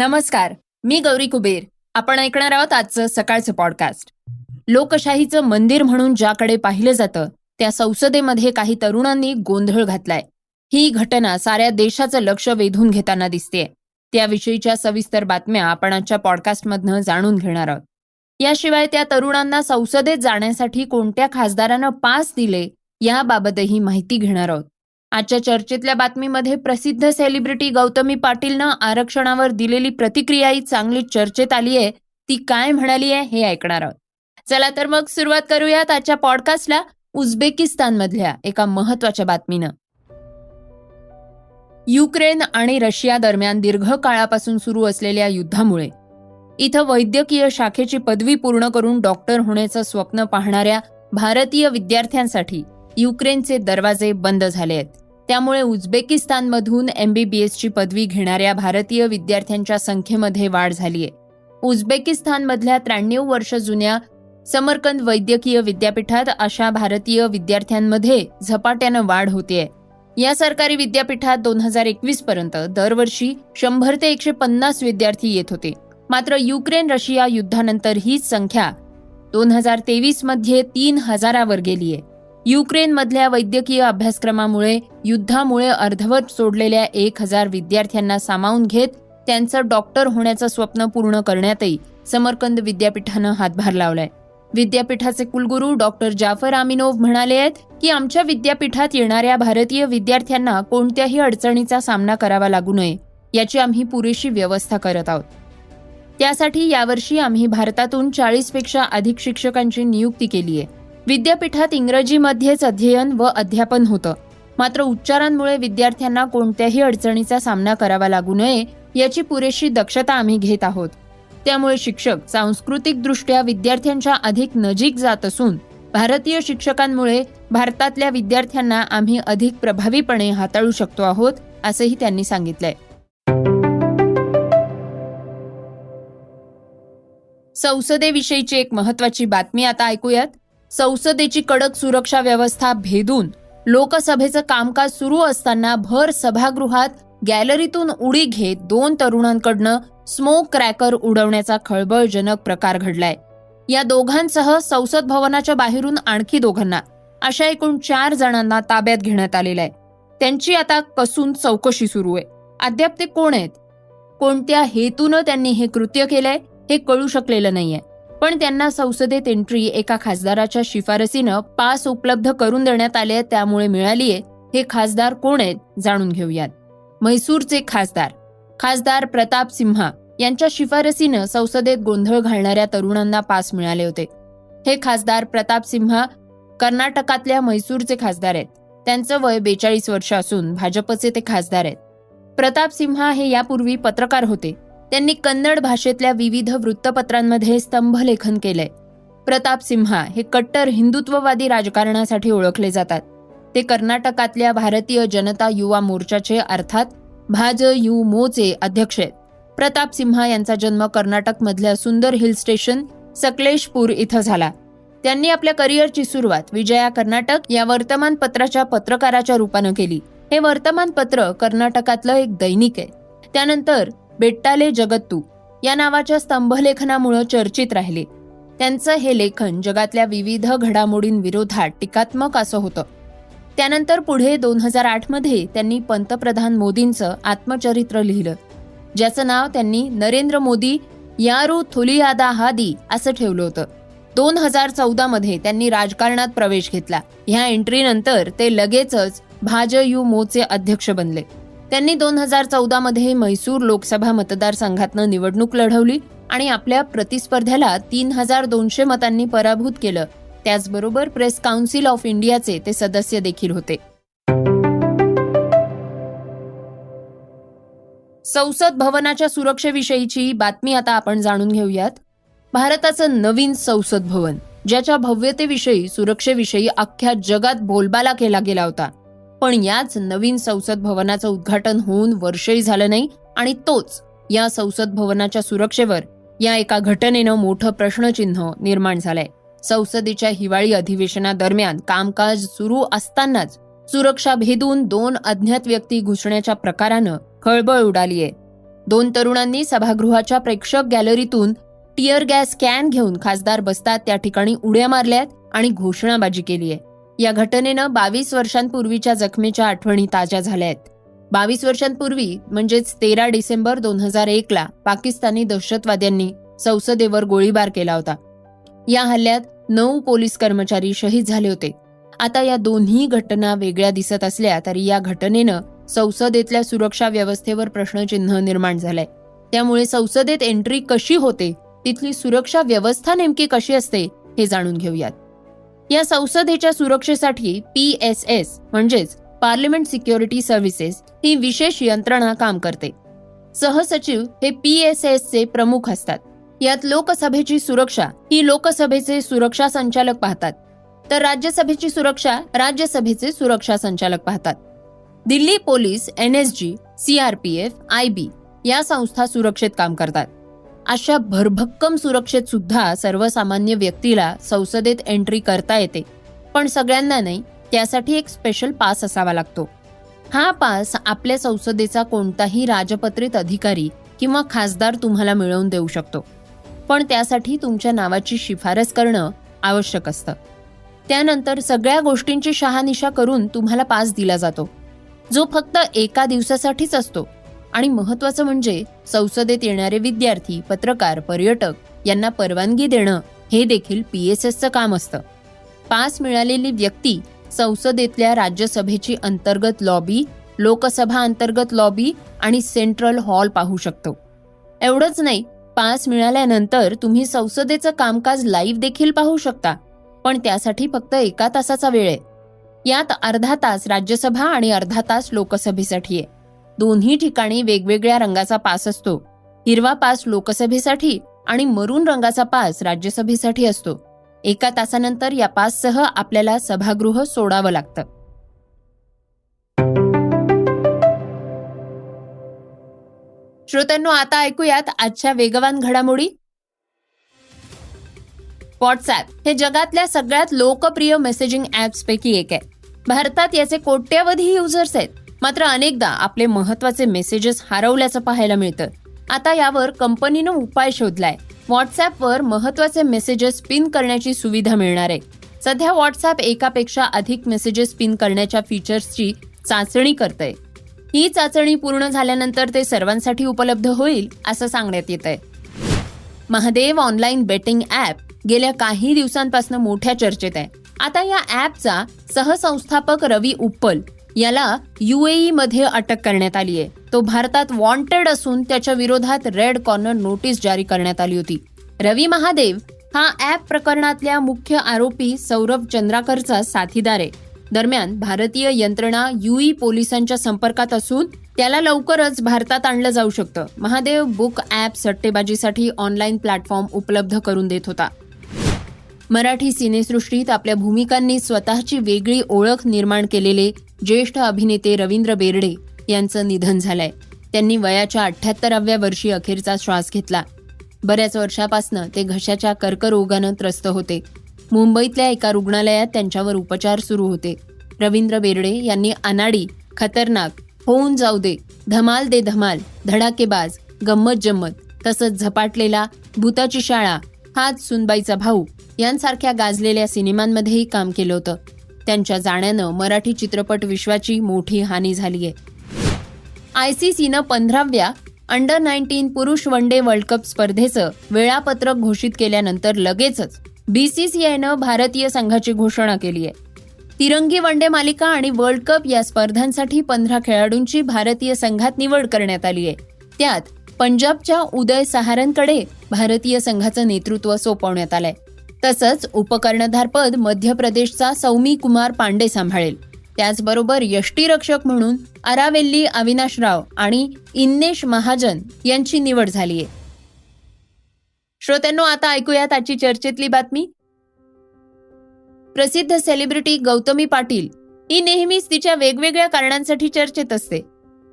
नमस्कार मी गौरी कुबेर. आपण ऐकणार आहोत आजचं सकाळचं पॉडकास्ट लोकशाहीचं मंदिर म्हणून ज्याकडे पाहिलं जातं त्या संसदेमध्ये काही तरुणांनी गोंधळ घातलाय. ही घटना साऱ्या देशाचं लक्ष वेधून घेताना दिसतेय. त्याविषयीच्या सविस्तर बातम्या आपण आजच्या पॉडकास्टमधनं जाणून घेणार आहोत. याशिवाय त्या तरुणांना संसदेत जाण्यासाठी कोणत्या खासदारानं पास दिले याबाबतही माहिती घेणार आहोत. आजच्या चर्चेतल्या बातमीमध्ये प्रसिद्ध सेलिब्रिटी गौतमी पाटीलनं आरक्षणावर दिलेली प्रतिक्रियाही चांगली चर्चेत आली आहे. ती काय म्हणाली आहे हे ऐकणार आहोत. चला तर मग सुरुवात करूयात आजच्या पॉडकास्टला उझबेकिस्तानमधल्या एका महत्त्वाच्या बातमीनं. युक्रेन आणि रशिया दरम्यान दीर्घ काळापासून सुरू असलेल्या युद्धामुळे इथं वैद्यकीय शाखेची पदवी पूर्ण करून डॉक्टर होण्याचं स्वप्न पाहणाऱ्या भारतीय विद्यार्थ्यांसाठी युक्रेनचे दरवाजे बंद झाले आहेत. त्यामुळे उझबेकिस्तानमधून एमबीबीएसची पदवी घेणाऱ्या भारतीय विद्यार्थ्यांच्या संख्येमध्ये वाढ झालीय. उझबेकिस्तानमधल्या त्र्याण्णव वर्ष जुन्या समरकंद वैद्यकीय विद्यापीठात अशा भारतीय विद्यार्थ्यांमध्ये झपाट्यानं वाढ होतीये. या सरकारी विद्यापीठात दोन हजार एकवीस पर्यंत दरवर्षी शंभर ते एकशे पन्नास विद्यार्थी येत होते. मात्र युक्रेन रशिया युद्धानंतर हीच संख्या दोन हजार तेवीसमध्ये तीन हजारावर गेलीय. युक्रेनमधल्या वैद्यकीय अभ्यासक्रमामुळे युद्धामुळे अर्धवट सोडलेल्या एक हजार विद्यार्थ्यांना सामावून घेत त्यांचं डॉक्टर होण्याचं स्वप्न पूर्ण करण्यातही समरकंद विद्यापीठानं हातभार लावलाय. विद्यापीठाचे कुलगुरू डॉक्टर जाफर आमिनोव म्हणाले आहेत की आमच्या विद्यापीठात येणाऱ्या भारतीय विद्यार्थ्यांना कोणत्याही अडचणीचा सामना करावा लागू नये याची आम्ही पुरेशी व्यवस्था करत आहोत. त्यासाठी यावर्षी आम्ही भारतातून चाळीसपेक्षा अधिक शिक्षकांची नियुक्ती केली आहे विद्यापीठात इंग्रजीमध्येच अध्ययन व अध्यापन होतं. मात्र उच्चारांमुळे विद्यार्थ्यांना कोणत्याही अडचणीचा सामना करावा लागू नये याची पुरेशी दक्षता आम्ही घेत आहोत. त्यामुळे शिक्षक सांस्कृतिकदृष्ट्या विद्यार्थ्यांच्या अधिक नजीक जात असून भारतीय शिक्षकांमुळे भारतातल्या विद्यार्थ्यांना आम्ही अधिक प्रभावीपणे हाताळू शकतो आहोत असंही त्यांनी सांगितलंय. संसदेविषयीची एक महत्वाची बातमी आता ऐकूयात. संसदेची कडक सुरक्षा व्यवस्था भेदून लोकसभेचं कामकाज सुरू असताना भर सभागृहात गॅलरीतून उडी घेत दोन तरुणांकडनं स्मोक क्रॅकर उडवण्याचा खळबळजनक प्रकार घडलाय. या दोघांसह संसद भवनाच्या बाहेरून आणखी दोघांना अशा एकूण चार जणांना ताब्यात घेण्यात आलेलं आहे. त्यांची आता कसून चौकशी सुरू आहे. अद्याप ते कोण आहेत? कोणत्या हेतूनं त्यांनी हे कृत्य केलंय हे कळू शकलेलं नाहीये. पण त्यांना संसदेत एंट्री एका खासदाराच्या शिफारसीनं पास उपलब्ध करून देण्यात आले त्यामुळे मिळालीये. हे खासदार कोण आहेत जाणून घेऊयात. म्हैसूरचे खासदार. खासदार प्रताप सिम्हा यांच्या शिफारसीनं संसदेत गोंधळ घालणाऱ्या तरुणांना पास मिळाले होते. हे खासदार प्रताप सिम्हा कर्नाटकातल्या म्हैसूरचे खासदार आहेत. त्यांचं वय बेचाळीस वर्ष असून भाजपचे ते खासदार आहेत. प्रताप सिम्हा हे यापूर्वी पत्रकार होते. त्यांनी कन्नड भाषेतल्या विविध वृत्तपत्रांमध्ये स्तंभलेखन केलंय. प्रताप सिम्हा हे कट्टर हिंदुत्ववादी राजकारणासाठी ओळखले जातात. ते कर्नाटकातल्या भारतीय जनता युवा मोर्चाचे अर्थात भाज यु मोचे अध्यक्ष आहेत. प्रताप सिम्हा यांचा जन्म कर्नाटकमधल्या सुंदर हिल स्टेशन सकलेशपूर इथं झाला. त्यांनी आपल्या करिअरची सुरुवात विजया कर्नाटक या वर्तमानपत्राच्या पत्रकाराच्या रूपानं केली. हे वर्तमानपत्र कर्नाटकातलं एक दैनिक आहे. त्यानंतर बेट्टाले जगत्तू या नावाच्या स्तंभलेखनामुळं चर्चित राहिले. त्यांचं हे लेखन जगातल्या विविध घडामोडींविरोधात टीकात्मक असं होतं. त्यानंतर पुढे दोन हजार आठमध्ये त्यांनी पंतप्रधान मोदींचं आत्मचरित्र लिहिलं ज्याचं नाव त्यांनी नरेंद्र मोदी यारू थुलियादा हादी असं ठेवलं होतं. दोन हजार चौदामध्ये त्यांनी राजकारणात प्रवेश घेतला. ह्या एंट्रीनंतर ते लगेचच भाजयू मोचे अध्यक्ष बनले. त्यांनी दोन हजार चौदा मध्ये म्हैसूर लोकसभा मतदारसंघातनं निवडणूक लढवली आणि आपल्या प्रतिस्पर्ध्याला तीन हजार दोनशे मतांनी पराभूत केलं. त्याचबरोबर प्रेस काउन्सिल ऑफ इंडियाचे ते सदस्य देखील होते. संसद भवनाच्या सुरक्षेविषयीची बातमी आता आपण जाणून घेऊयात. भारताचं नवीन संसद भवन ज्याच्या भव्यतेविषयी सुरक्षेविषयी अख्ख्या जगात बोलबाला केला गेला होता. पण याच नवीन संसद भवनाचं उद्घाटन होऊन वर्षही झालं नाही आणि तोच या संसद भवनाच्या सुरक्षेवर या एका घटनेनं मोठं प्रश्नचिन्ह निर्माण झालंय. संसदेच्या हिवाळी अधिवेशनादरम्यान कामकाज सुरू असतानाच सुरक्षा भेदून दोन अज्ञात व्यक्ती घुसण्याच्या प्रकारानं खळबळ उडालीये. दोन तरुणांनी सभागृहाच्या प्रेक्षक गॅलरीतून टिअर गॅस कॅन घेऊन खासदार बसतात त्या ठिकाणी उड्या मारल्यात आणि घोषणाबाजी केली आहे या घटनेनं बावीस वर्षांपूर्वीच्या जखमेच्या आठवणी ताज्या झाल्या आहेत बावीस वर्षांपूर्वी म्हणजेच तेरा डिसेंबर दोन हजार एक ला पाकिस्तानी दहशतवाद्यांनी संसदेवर गोळीबार केला होता. या हल्ल्यात नऊ पोलीस कर्मचारी शहीद झाले होते. आता या दोन्ही घटना वेगळ्या दिसत असल्या तरी या घटनेनं संसदेतल्या सुरक्षा व्यवस्थेवर प्रश्नचिन्ह निर्माण झालंय. त्यामुळे संसदेत एंट्री कशी होते तिथली सुरक्षा व्यवस्था नेमकी कशी असते हे जाणून घेऊयात. या संसदेच्या सुरक्षेसाठी पी एस एस म्हणजेच पार्लमेंट सिक्युरिटी सर्व्हिसेस ही विशेष यंत्रणा काम करते. सहसचिव हे पी एस एस चे प्रमुख असतात. यात लोकसभेची सुरक्षा ही लोकसभेचे सुरक्षा संचालक पाहतात. तर राज्यसभेची सुरक्षा राज्यसभेचे सुरक्षा संचालक पाहतात. Delhi police N S G CRPF I B या संस्था सुरक्षेत काम करतात. अशा भरभक्कम सुरक्षेत सुद्धा सर्वसामान्य व्यक्तीला संसदेत एंट्री करता येते. पण सगळ्यांना नाही त्यासाठी एक स्पेशल पास असावा लागतो. हा पास आपल्या संसदेचा कोणताही राजपत्रित अधिकारी किंवा खासदार तुम्हाला मिळवून देऊ शकतो. पण त्यासाठी तुमच्या नावाची शिफारस करणं आवश्यक असतं. त्यानंतर सगळ्या गोष्टींची शहानिशा करून तुम्हाला पास दिला जातो. जो फक्त एका दिवसासाठीच असतो आणि महत्वाचं म्हणजे संसदेत येणारे विद्यार्थी पत्रकार पर्यटक यांना परवानगी देणं हे देखील पी एस एसचं काम असतं. पास मिळालेली व्यक्ती संसदेतल्या राज्यसभेची अंतर्गत लॉबी लोकसभा अंतर्गत लॉबी आणि सेंट्रल हॉल पाहू शकतो. एवढंच नाही पास मिळाल्यानंतर तुम्ही संसदेचं कामकाज लाईव्ह देखील पाहू शकता पण त्यासाठी फक्त एका तासाचा वेळ आहे. यात अर्धा तास राज्यसभा आणि अर्धा तास लोकसभेसाठी आहे. दोन्ही ठिकाणी वेगवेगळ्या रंगाचा पास असतो. हिरवा पास लोकसभेसाठी आणि मरून रंगाचा पास राज्यसभेसाठी असतो. एका तासानंतर या पाससह आपल्याला सभागृह सोडावं लागतं. श्रोत्यांनो आता ऐकूयात आजच्या वेगवान घडामोडी. व्हॉट्सॲप हे जगातल्या सगळ्यात लोकप्रिय मेसेजिंग ऍप्स पैकी एक आहे. भारतात याचे कोट्यवधी युजर्स आहेत. मात्र अनेकदा आपले महत्त्वाचे मेसेजेस हरवल्याचं पाहायला मिळतं. आता यावर कंपनीनं उपाय शोधलाय. व्हॉट्सॲपवर महत्त्वाचे मेसेजेस पिन करण्याची सुविधा मिळणार आहे. सध्या व्हॉट्सॲप एकापेक्षा अधिक मेसेजेस पिन करण्याच्या फीचर्सची चाचणी करतंय. ही चाचणी पूर्ण झाल्यानंतर ते सर्वांसाठी उपलब्ध होईल असं सांगण्यात येत आहे महादेव ऑनलाईन बेटिंग ॲप गेल्या काही दिवसांपासून मोठ्या चर्चेत आहे. आता या ॲपचा सहसंस्थापक रवी उप्पल याला युएई मध्ये अटक करण्यात आली आहे. तो भारतात वॉन्टेड असून त्याच्या विरोधात रेड कॉर्नर नोटीस जारी करण्यात आली होती. रवी महादेव हा ॲप प्रकरणातल्या मुख्य आरोपी सौरभ चंद्राकरचा साथीदार आहे. दरम्यान भारतीय यंत्रणा युई पोलिसांच्या संपर्कात असून त्याला लवकरच भारतात आणलं जाऊ शकतं. महादेव बुक ॲप सट्टेबाजीसाठी ऑनलाईन प्लॅटफॉर्म उपलब्ध करून देत होता. मराठी सिनेसृष्टीत आपल्या भूमिकांनी स्वतःची वेगळी ओळख निर्माण केलेले ज्येष्ठ अभिनेते रवींद्र बेर्डे यांचं निधन झालंय. त्यांनी वयाच्या अठ्ठ्याहत्तराव्या वर्षी अखेरचा श्वास घेतला. बऱ्याच वर्षापासनं ते घशाच्या कर्करोगानं त्रस्त होते. मुंबईतल्या एका रुग्णालयात त्यांच्यावर उपचार सुरू होते. रवींद्र बेर्डे यांनी अनाडी खतरनाक होऊन जाऊ दे धमाल दे धमाल धडाकेबाज गंमत जम्मत तसंच झपाटलेला भूताची शाळा हाच सुनबाईचा भाऊ. यांसारख्या गाजलेल्या सिनेमांमध्येही काम केलं होतं. त्यांच्या जाण्यानं मराठी चित्रपट विश्वाची मोठी हानी झाली आहे आय सी सीनं पंधराव्या अंडर नाईन्टीन पुरुष वन डे वर्ल्ड कप स्पर्धेचं वेळापत्रक घोषित केल्यानंतर लगेचच बीसीसीआयनं भारतीय संघाची घोषणा केली आहे तिरंगी वन डे मालिका आणि वर्ल्ड कप या स्पर्धांसाठी पंधरा खेळाडूंची भारतीय संघात निवड करण्यात आली आहे त्यात पंजाबच्या उदय सहारनकडे भारतीय संघाचं नेतृत्व सोपवण्यात आलंय. तसंच उपकर्णधारपद मध्य प्रदेशचा सौमी कुमार पांडे सांभाळेल. त्याचबरोबर यष्टीरक्षक म्हणून अरावेल्ली अविनाश राव आणि इन्नेश महाजन यांची निवड झालीय. श्रोत्यांनो आता ऐकूयात आजची चर्चेतली बातमी. प्रसिद्ध सेलिब्रिटी गौतमी पाटील ही नेहमीच तिच्या वेगवेगळ्या कारणांसाठी चर्चेत असते.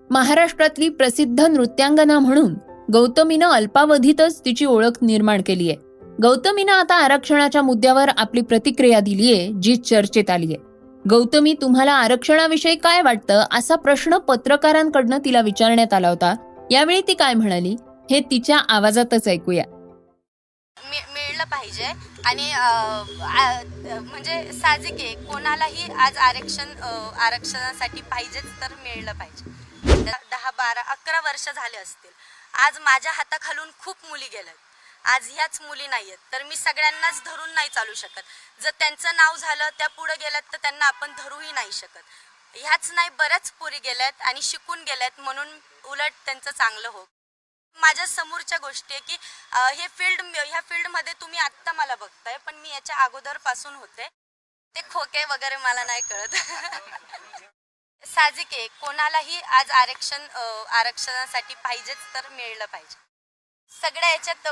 महाराष्ट्रातली प्रसिद्ध नृत्यांगना म्हणून गौतमीनं अल्पावधीतच तिची ओळख निर्माण केली आहे. गौतमीनं आता आरक्षणाच्या मुद्द्यावर आपली प्रतिक्रिया दिलीये जी चर्चेत आलीय. गौतमी तुम्हाला आरक्षणाविषयी काय वाटतं? असा प्रश्न पत्रकारांकडनं तिला विचारण्यात आला होता. यावेळी ती काय म्हणाली? हे तिच्या आवाजातच ऐकूया. मिळलं पाहिजे. आणि म्हणजे साहजिक आहे. कोणालाही आज आरक्षण आरक्षणासाठी पाहिजेच तर मिळलं पाहिजे. दहा बारा अकरा वर्ष झाले असतील. आज माझ्या हाताखालून खूप मुली गेल्यात. आज ह्याच मुली नाही आहेत तर मी सगळ्यांनाच धरून नाही चालू शकत. जर त्यांचं नाव झालं त्या पुढे गेल्यात तर त्यांना आपण धरूही नाही शकत. ह्याच नाही बऱ्याच पोरी गेल्यात आणि शिकून गेल्यात म्हणून उलट त्यांचं चांगलं हो. माझ्या समोरच्या गोष्टी आहे की हे फील्ड ह्या फील्डमध्ये तुम्ही आत्ता मला बघताय पण मी याच्या अगोदरपासून होते. ते खोके वगैरे मला नाही कळत. साहजिक आहे. कोणालाही आज आरक्षण आरक्षणासाठी पाहिजेच तर मिळलं पाहिजे. सगळ्या याच्यात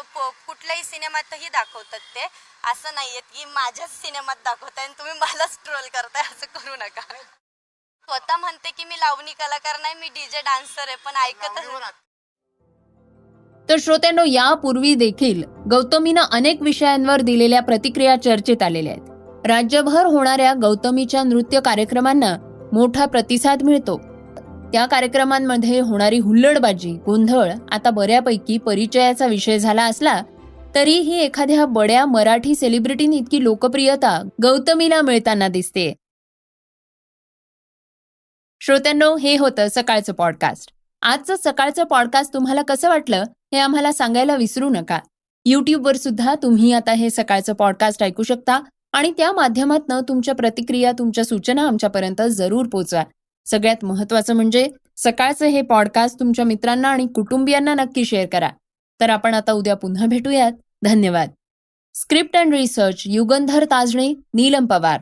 कुठल्याही सिनेमातही दाखवतात ते. असं नाहीये की माझ्याच सिनेमात दाखवताय आणि तुम्ही मलाच ट्रोल करताय असं करू नका. स्वतः म्हणते की मी लावणी कलाकार नाही मी डीजे डान्सर आहे पण ऐकतच तर श्रोत्यांनो यापूर्वी देखील गौतमीनं अनेक विषयांवर दिलेल्या प्रतिक्रिया चर्चेत आलेल्या आहेत. राज्यभर होणाऱ्या गौतमीच्या नृत्य कार्यक्रमांना मोठा प्रतिसाद मिळतो. त्या कार्यक्रमांमध्ये होणारी हुल्लडबाजी गोंधळ आता बऱ्यापैकी परिचयाचा विषय झाला असला तरीही एखाद्या बड्या मराठी सेलिब्रिटीनी इतकी लोकप्रियता गौतमीला मिळताना दिसते. श्रोत्यांनो हे होतं सकाळचं पॉडकास्ट आजचं सकाळचं पॉडकास्ट तुम्हाला कसं वाटलं हे आम्हाला सांगायला विसरू नका. यूट्यूबवर सुद्धा तुम्ही आता हे सकाळचं पॉडकास्ट ऐकू शकता. आणि त्या माध्यमातनं तुमच्या प्रतिक्रिया तुमच्या सूचना आमच्यापर्यंत जरूर पोचवा. सगळ्यात महत्वाचं म्हणजे सकाळचं हे पॉडकास्ट तुमच्या मित्रांना आणि कुटुंबियांना नक्की शेअर करा. तर आपण आता उद्या पुन्हा भेटूयात. धन्यवाद. Script and research Yugandhar Tajne Neelam Pawar.